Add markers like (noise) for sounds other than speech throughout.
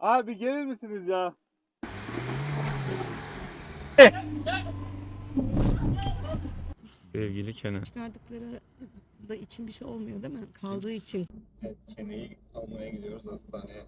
Abi gelir misiniz ya? Sevgili Kenan. Çıkardıkları da için bir şey olmuyor değil mi? Kaldığı için. Evet, Kene'yi almaya gidiyoruz hastaneye.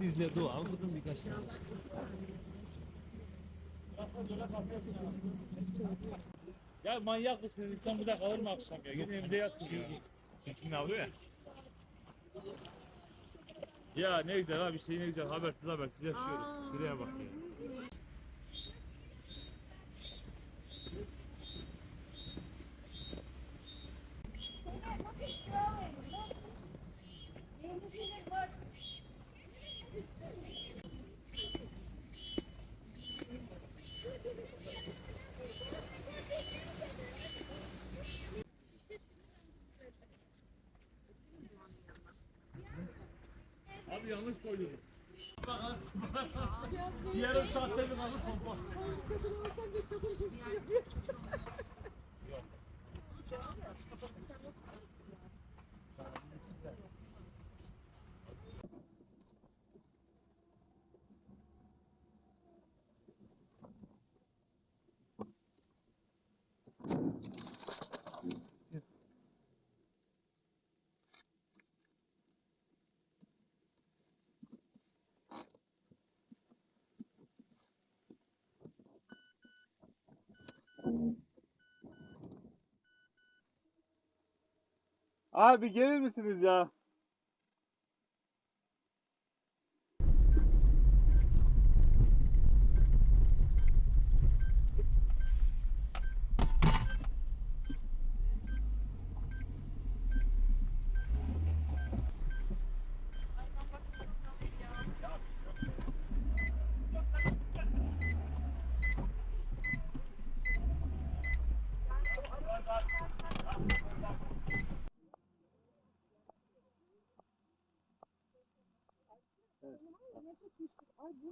Sizle dua okudum birkaç tane. Ya manyak mısınız? İnsan burada kalır mı akşam ya? Gidin evde yatın ya. Kim alıyor ya? Ya ne güzel abi işte ne güzel habersiz habersiz yaşıyoruz. Şuraya bak ya. Abi yanlış koydunuz. Bak abi Yarım saatte bir alıp pompa. Abi gelir misiniz ya?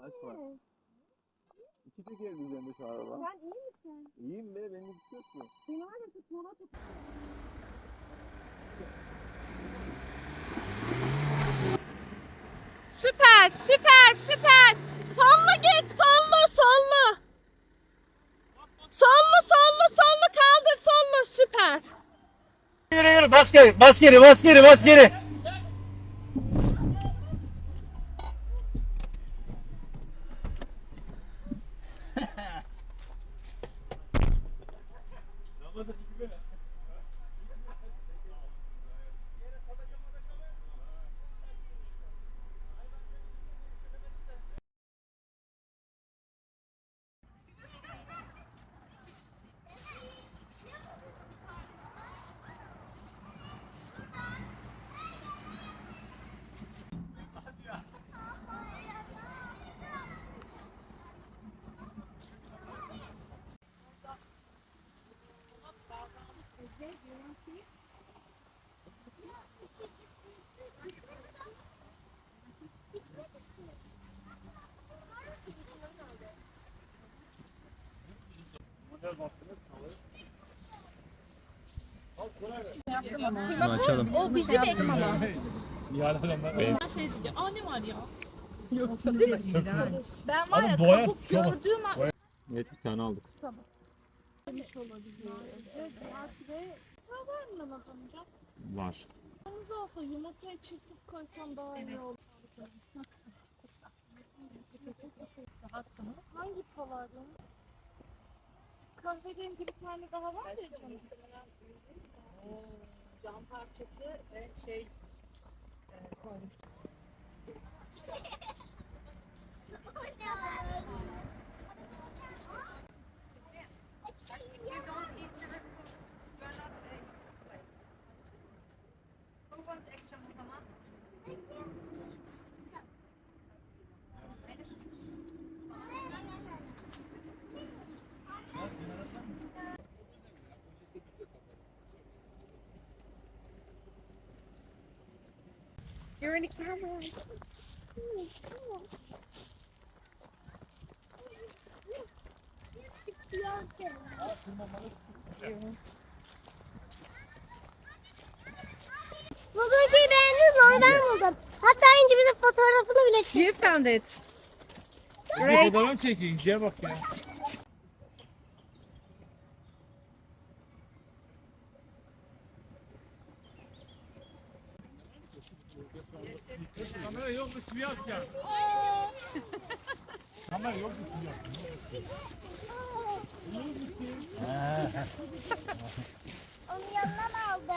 Kaç var? İki tekerin üzerinde şu araba. Sen iyi misin? İyiyim be şey yok ki. Seni var ya tutmana tut. Süper, süper, süper. Sollu git, sollu, sollu. Sollu, sollu, sollu kaldır, sollu. Süper. Yürü yürü bas geri bas geri bas geri bas geri. Bunu açalım. O bizi bekliyor. Yani adamlar. Ben- şey diyeceğim. Aa ne var ya? Yok değil mi? Ben var ya tutuşamaz. gördüğüm an Evet bir tane aldık. hocam? Var. Yalnız olsa yumurtayı çırpıp koysam daha iyi olur. Hangi palavrın? Kahverengi bir tane daha var ya canım. Cam parçası ve şey koymuş. (laughs) You're in the camera. Bulduğum şeyi beğendiniz mi? Onu ben buldum. Hatta ince bize fotoğrafını bile şey. You found it. Bir fotoğraf çekiyor. İnceye bak ya. Kamera yok mu? Kimi atacaksın? Kamera yok mu? Kimi atacaksın? Onu yanına aldı.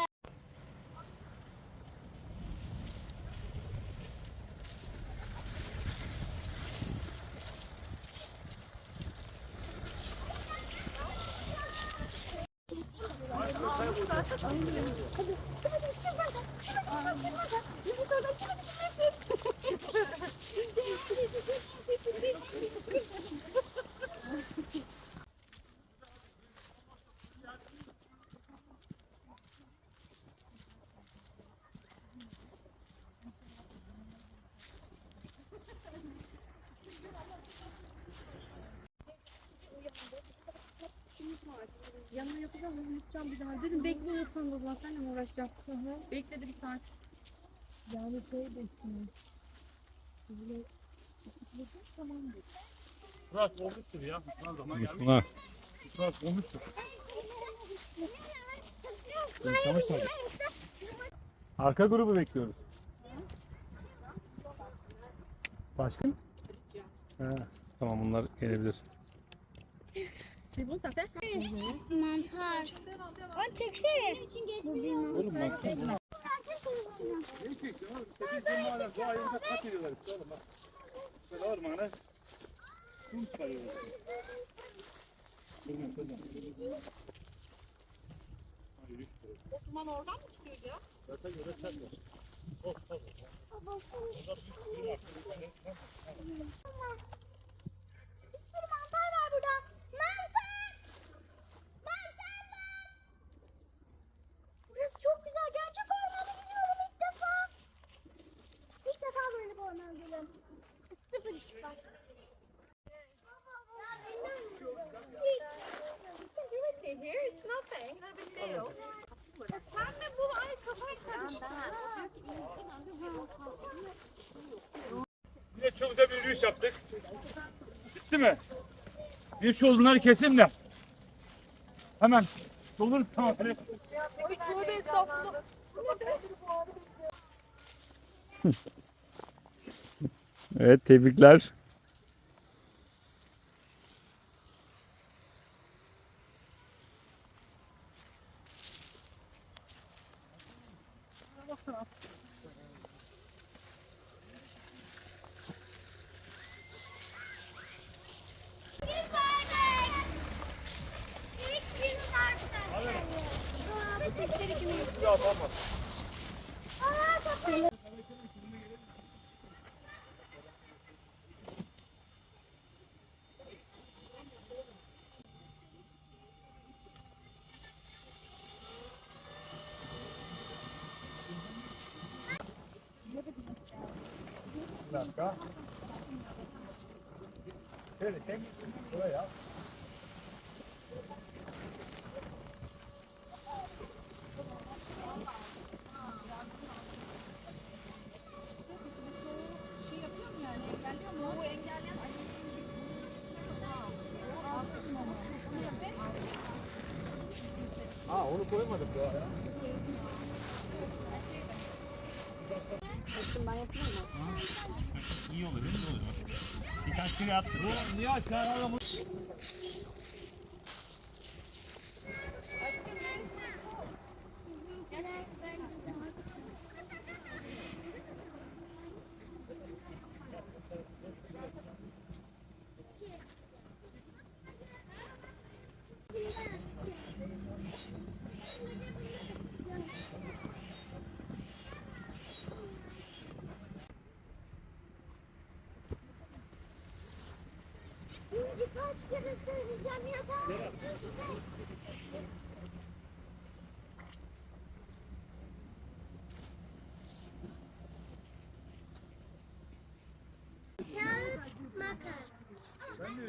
Yanına bir daha. Dedim bekle unutmam o zaman seninle mi uğraşacağım? Bekledi bir saat. Yani şey de şimdi. Fırat olmuştur ya. Ne zaman gelmiş? Şuna. Fırat olmuştur. Arka grubu bekliyoruz. Başka? He. Tamam bunlar gelebilir. Mantar. Onu çeksene. Bu bir mantar. Ne çekiyorsun oğlum? Sekiz numara bu ayında kat ediyorlar işte oğlum bak. Böyle ormana kum. Kızım kızım. Hadi yürü. Osman oradan mı çıkıyor ya? Zaten göre sen de. Of of. Bir sürü mantar var burada. Mantar! Burası çok güzel. Gerçek ormana gidiyorum ilk defa. İlk defa böyle bir ormana geliyorum. Sıfır ışık var. It's nothing. Sen de bu ay kafayı karıştırdın. Yine çok güzel bir yürüyüş yaptık. Bitti mi? Bir şu odunları keseyim de. Hemen. Olur tamam. Hadi. Tövbe estağfurullah. Evet tebrikler. Tekleri kimi? Aa, kafayı. Bir dakika. Şöyle çek. Buraya. İyi olur değil mi? Olur. Birkaç kere yaptık. Niye çağıralım? İnci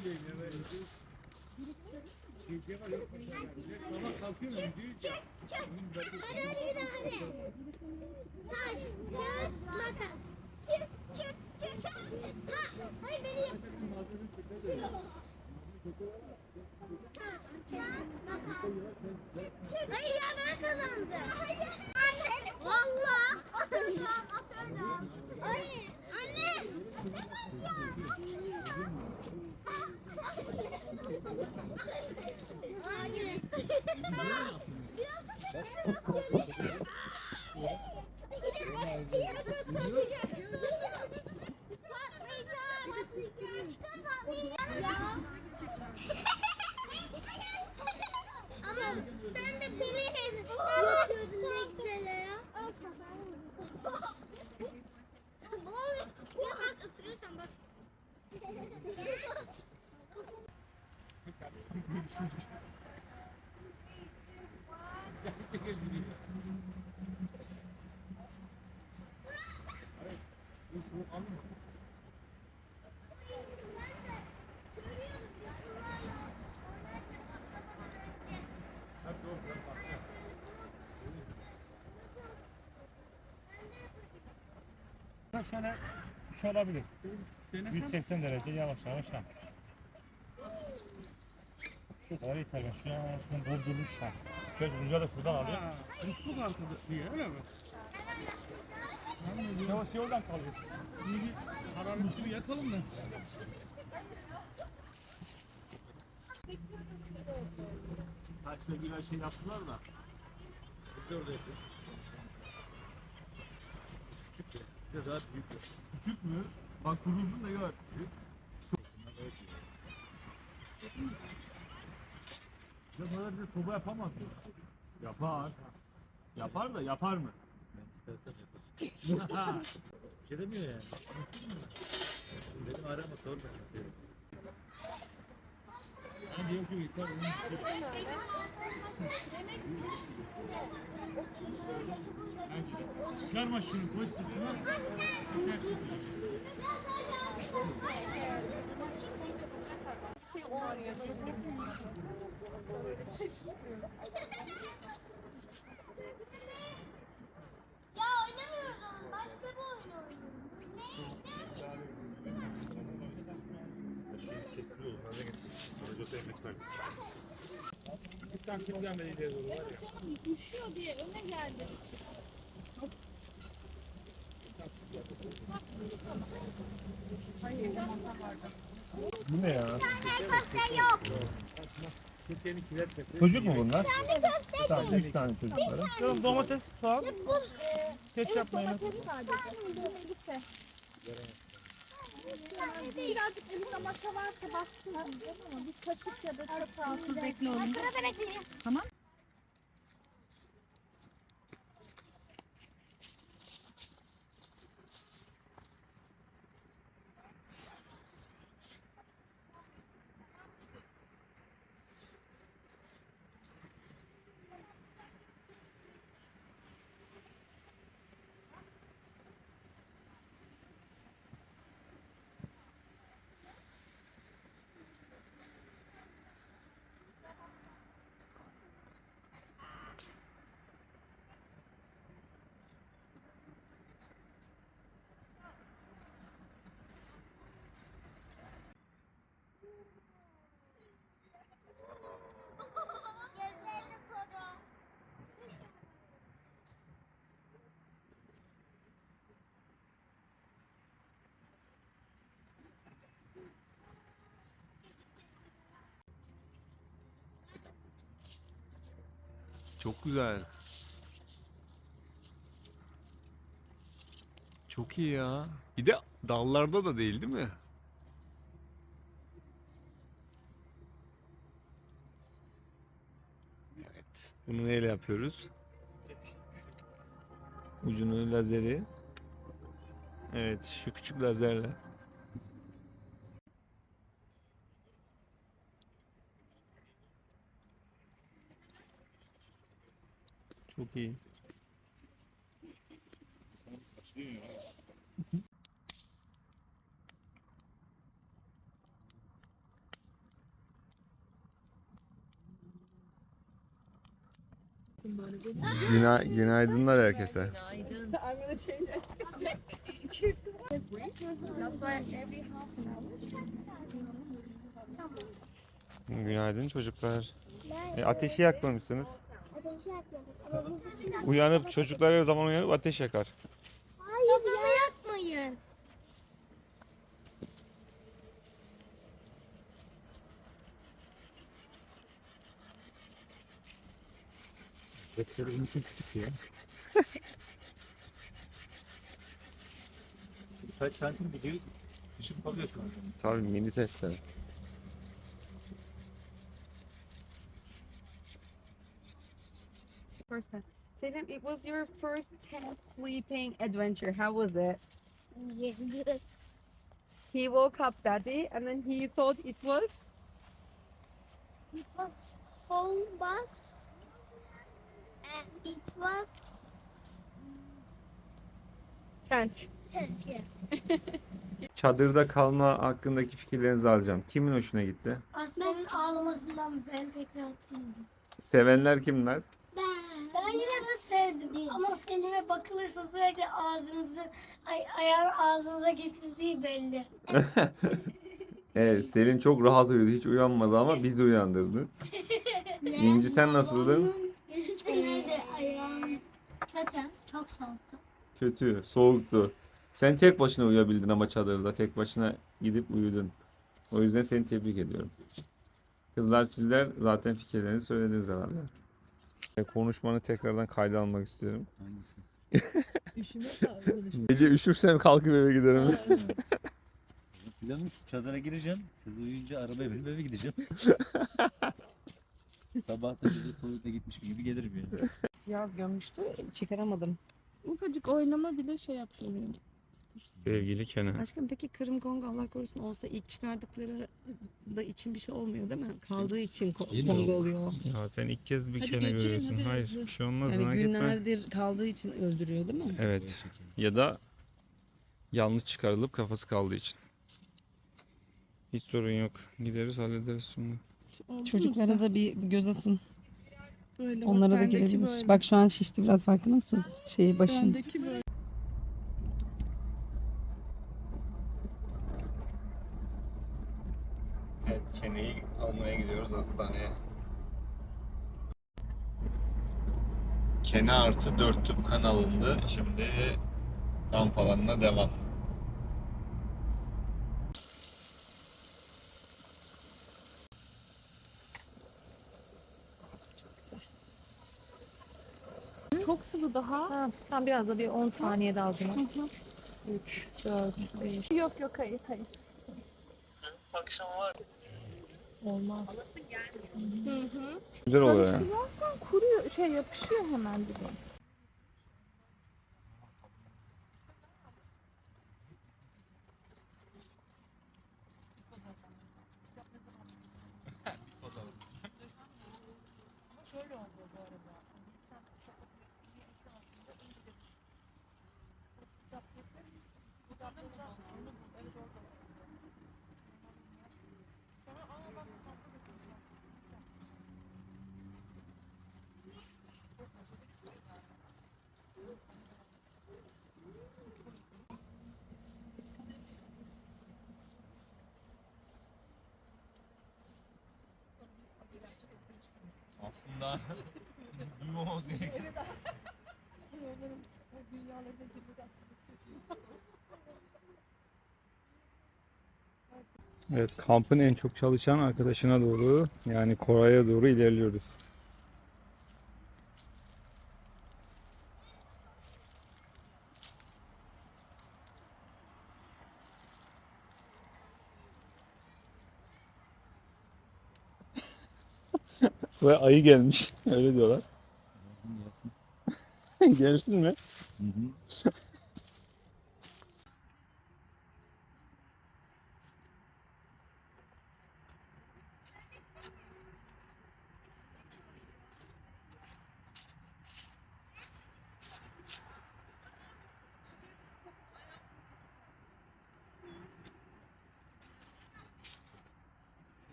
öyleyim ya. Böyle. Şey var yok. Sabah kalkıyorum. Ki. Çek çek. Hadi hadi daha hadi. Taş, kağıt, makas. Çek çek çek çek. Ha, hayır beni yap. Taş, kağıt, makas. Hayır ya ben kazandım. Hayır. Anne. Valla. Hayır. Anne. Hayır. Biraz da nasıl Ama sen de seni götürdün teknele ya. Bol ya bak ısırırsan bak. Görüyoruz yavrularla oynarken atlamadan önce. Ha şöyle şu olabilir. 180 derece yavaş yavaş yap. Şu kadar yeter ben şuna şuradan doldurmuş ha. Şöyle rüzgar da şuradan alıyor. Mutluluk arkadaşı diye öyle mi? Yavaş yoldan kalıyor. İyi bir paranın üstünü yakalım da. Taşla güzel şey yaptılar da. Biz de orada yapıyoruz. Küçük ya. Daha büyük. Küçük mü? Bak kurulsun da gör. Ya böyle bir soba yapamaz mı? Yapar. Yapar da yapar mı? Ben istersen yaparım. (laughs) Bir şey demiyor yani. Dedim arama sor ben. Ben diyor ki yıkar Çıkarma şunu koy sırtına. Yeter. Şey o arıyor. Böyle çıt. Ya oynamıyoruz onu. Başka bir oyun oynuyoruz. Ne? Ne? Şu kesimi olur. Nerede getirdik? Sonra Jota yemek verdik. Bir santim gelmedi ileri doğru var ya. Düşüyor diye öne geldi. Bu ne ya? Tane köfte yok. Türkiye'nin Çocuk mu bunlar? Tane köfte Tane, üç tane çocukları. Canım domates, soğan, ketçap, mayonez. Birazcık elinde masa varsa ama bir kaşık ya da çatal. Bekle oğlum. Sırada Çok güzel. Çok iyi ya. Bir de dallarda da değil değil mi? Evet. Bunu neyle yapıyoruz? Ucunu lazeri. Evet, şu küçük lazerle. Çok iyi. Güna günaydınlar herkese. Hour. Günaydın çocuklar. E, ateşi yakmamışsınız. Uyanıp çocuklar her zaman uyanıp ateş yakar. Hayır Sobanı yakmayın. Betleri onun için küçük ya. Kaç santim gidiyor? Düşüp kalıyor şu an. Tabii mini testler. First time. Selim, it was your first tent sleeping adventure. How was it? Yeah, good. He woke up daddy and then he thought it was It was home bus. And it was tent. tent. Yeah. (laughs) Çadırda kalma hakkındaki fikirlerinizi alacağım. Kimin hoşuna gitti? Aslı'nın ağlamasından ben pek rahat değildim. Sevenler kimler? Ben. Yine de sevdim. Ama Selim'e bakılırsa sürekli ağzınızı, ay, ayağını ağzınıza getirdiği belli. (laughs) Evet, Selim çok rahat uyudu. Hiç uyanmadı ama bizi uyandırdı. (laughs) İnci sen nasıldın? Üstüne ayağım kötü. Çok soğuktu. Kötü, soğuktu. Sen tek başına uyuyabildin ama çadırda. Tek başına gidip uyudun. O yüzden seni tebrik ediyorum. Kızlar sizler zaten fikirlerinizi söylediniz herhalde. E, Konuşmanı tekrardan kayda almak istiyorum. Hangisi? (laughs) Üşüme konuşma. Gece üşürsem kalkıp eve giderim. (laughs) Planım şu çadıra gireceğim. Siz uyuyunca arabaya binip eve gideceğim. (laughs) Sabah da gece tuvalete gitmiş gibi gelirim yani. Biraz gömmüştü. Çıkaramadım. Ufacık oynama bile şey yapmıyor. Sevgili Kenan. Aşkım peki Kırım Kongo Allah korusun olsa ilk çıkardıkları da için bir şey olmuyor değil mi? Kaldığı için ko- Kongo oluyor. Ya sen ilk kez bir Hadi götürün, görüyorsun. hadi Hayır hızlı. bir şey olmaz Yani merak etme. günlerdir kaldığı için öldürüyor değil mi? Evet. Ya da yanlış çıkarılıp kafası kaldığı için. Hiç sorun yok. Gideriz hallederiz şimdi. Oldu mu Çocuklara sen? da bir göz atın. Böyle bak, Onlara da bendeki girebilir. böyle. Bak şu an şişti biraz farkında mısınız? Şeyi başın. Bendeki böyle. Evet, Kene'yi almaya gidiyoruz hastaneye. Kene artı 4 tüp kan alındı. Şimdi kamp alanına devam. Çok sıvı daha. Ha, tamam biraz da bir 10 saniye daha zaman. 3, 4, 5. Yok yok hayır hayır. Olmaz. Güzel oluyor ya. Karıştırmazsan kuruyor şey yapışıyor hemen bir de. Aslında duymamamız gerekiyor. Evet, kampın en çok çalışan arkadaşına doğru yani Koray'a doğru ilerliyoruz. Ve ayı gelmiş. (laughs) Öyle diyorlar. (laughs) Gelsin mi?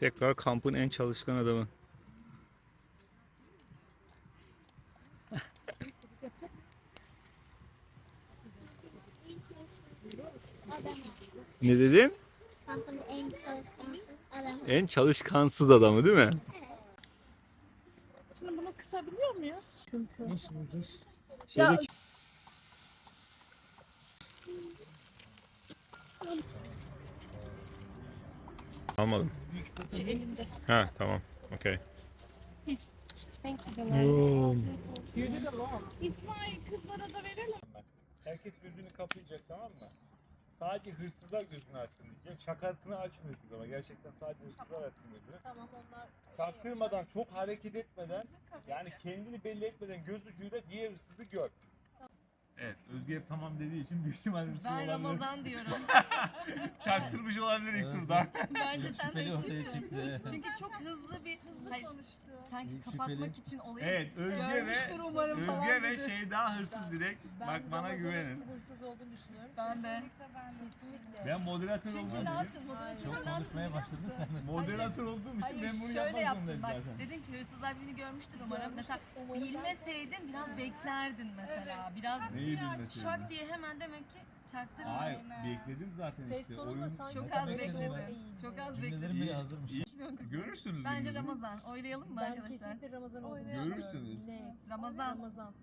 Tekrar kampın en çalışkan adamı. Ne dedin? Kampın en çalışkansız adamı. En çalışkansız adamı değil mi? Şimdi bunu kısabiliyor muyuz? Çünkü. Nasıl bulacağız? Şeydeki... Almadım. Ha tamam. Okey. İsmail kızlara da verelim. Herkes gözünü kapayacak tamam mı? Sadece hırsızlar gözünü açsın diyeceğim. Şakasını açmıyorsunuz ama gerçekten sadece hırsızlar açsın gözünü. Tamam onlar Çaktırmadan, çok hareket etmeden, yani kendini belli etmeden göz ucuyla diğer hırsızı gör. Evet, Özge tamam dediği için büyük ihtimal hırsız Ben olabilir. Ramazan diyorum. (laughs) Çaktırmış olabilir ilk turda. (laughs) Bence sen de Şüpheli ortaya hırsızsın. çıktı, evet. Çünkü çok hızlı bir Hayır, sanki Şüpheli. kapatmak için olayı Evet, Özge ve Görmüştür umarım falan Özge ve dedi. Şeyda hırsız direkt. Bak bana güvenin. hırsız olduğunu düşünüyorum. Ben de. Kesinlikle. Ben moderatör Çünkü olduğum ne için, yaptın? Moderatör Çok ne yaptın konuşmaya biliyor başladın musun? sen de. moderatör olduğum için Hayır ben bunu şöyle yapmak zorundayım bak zaten. dedin ki hırsızlar birini görmüştür umarım. Mesela bilmeseydin biraz beklerdin mesela. Biraz Neyi bilmeseydin? şak diye hemen demek ki çaktırma. Hayır, bekledim zaten Ses işte. tonunda Oyun... sanki Çok az bekledim. Çok az Cümlelerim bekledin. bile hazırmış. Görürsünüz Bence gününüzü. Ramazan. Oylayalım mı Ben arkadaşlar? kesinlikle Ramazan olduğunu düşünüyorum. Görürsünüz. Net. Ramazan. Ramazan.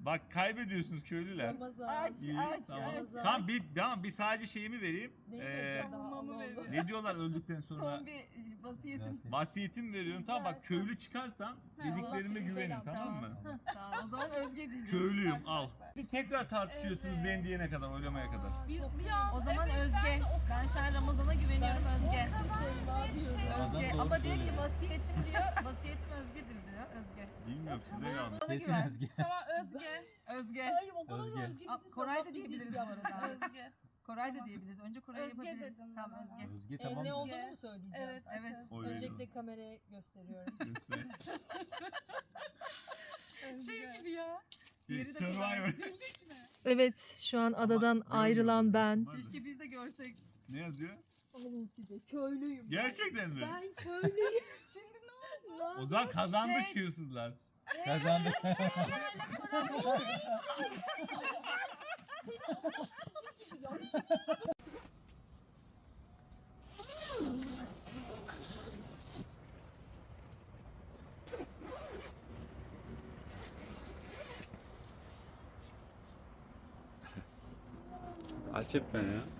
Bak kaybediyorsunuz köylüler. Ramazan. Aç İyi, aç tamam. aç. Tamam bir, tamam bir sadece şeyimi vereyim. Neyi Ee, vereceğim Tamamı veriyorum. Ne diyorlar öldükten sonra? Son bir vasiyetim. Vasiyetim veriyorum. Tamam bak köylü çıkarsam dediklerime güvenin selam. tamam mı? Tamam o zaman Özge diyeceğim. Köylüyüm al. Tekrar tartışıyorsunuz ben diyene kadar oylamaya kadar. O zaman Özge. Ben şu an Ramazan'a güveniyorum Özge. Bir şey var diyorum. Ramazan Özge. doğru Ama diyor ki söylüyor. vasiyetim diyor. Vasiyetim Özge'dir diyor Özge. Bilmiyorum sizde kalmış. Bana Kesin güven. Özge. (laughs) Tamam Özge. Özge. Hayır o kadar Özge. Özge. Aa, Koray da diyebiliriz bu arada. Özge. Koray da diyebiliriz. Önce Koray'ı Özge yapabiliriz. dedim Tamam ben. Özge. Özge E, tamam. ne mı? olduğunu mu söyleyeceğim? Evet. Evet. Öncelikle kameraya gösteriyorum. (laughs) Göster. Şey gibi ya. Survivor. Evet şu an adadan ayrılan ben. Keşke biz de görsek. Ne yazıyor? Alın size köylüyüm. ben. Gerçekten mi? Ben köylüyüm. (laughs) Şimdi ne? O zaman kazandık Şey- hırsızlar. Kazandık. Gerçekten ya.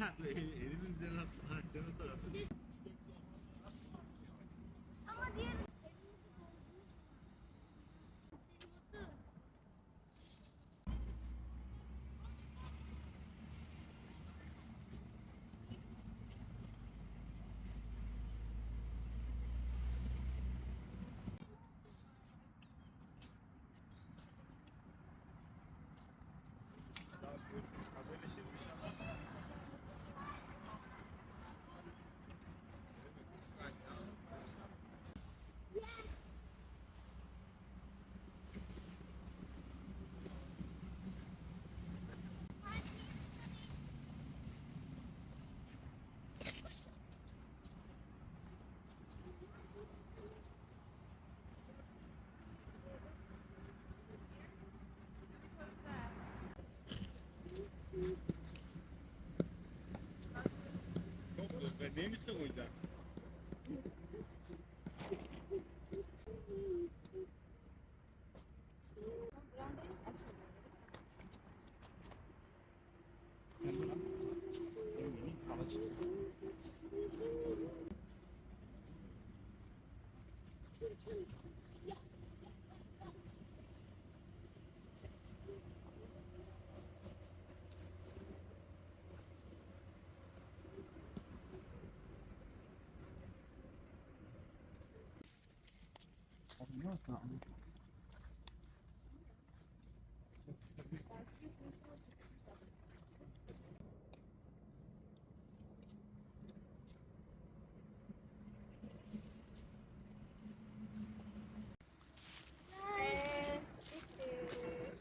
Elimin üzerine ayaklarını tarafı. benim ruim, tá?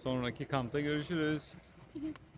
Sonraki kampta görüşürüz. (laughs)